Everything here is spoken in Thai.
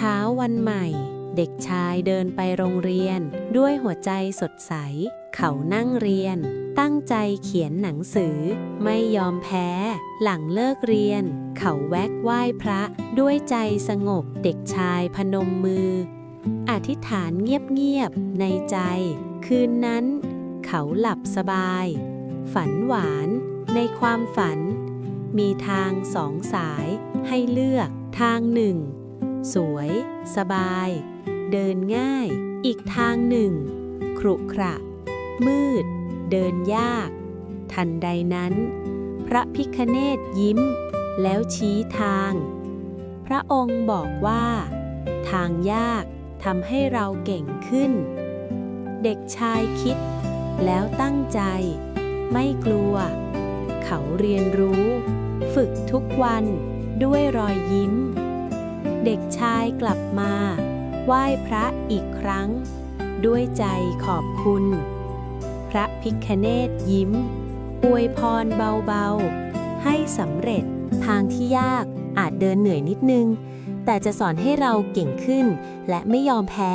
ช้าวันใหม่ เด็กชายเดินไปโรงเรียน ด้วยหัวใจสดใส เขานั่งเรียน ตั้งใจเขียนหนังสือ ไม่ยอมแพ้ หลังเลิกเรียน เขาแวกไหว้พระ ด้วยใจสงบ เด็กชายพนมมือ อธิษฐานเงียบๆในใจ คืนนั้น เขาหลับสบาย ฝันหวาน ในความฝัน มีทางสองสายให้เลือกทางหนึ่ง สวย สบาย เดินง่าย อีกทางหนึ่ง ครุขระ มืด เดินยาก ทันใดนั้น พระพิคเนตยิ้ม แล้วชี้ทาง พระองค์บอกว่า ทางยากทำให้เราเก่งขึ้น เด็กชายคิด แล้วตั้งใจ ไม่กลัว เขาเรียนรู้ ฝึกทุกวันด้วยรอยยิ้ม เด็กชายกลับมา ไหว้พระอีกครั้ง ด้วยใจขอบคุณ พระพิคเนตยิ้ม อวยพรเบาๆ ให้สำเร็จทางที่ยากอาจเดินเหนื่อยนิดนึง แต่จะสอนให้เราเก่งขึ้นและไม่ยอมแพ้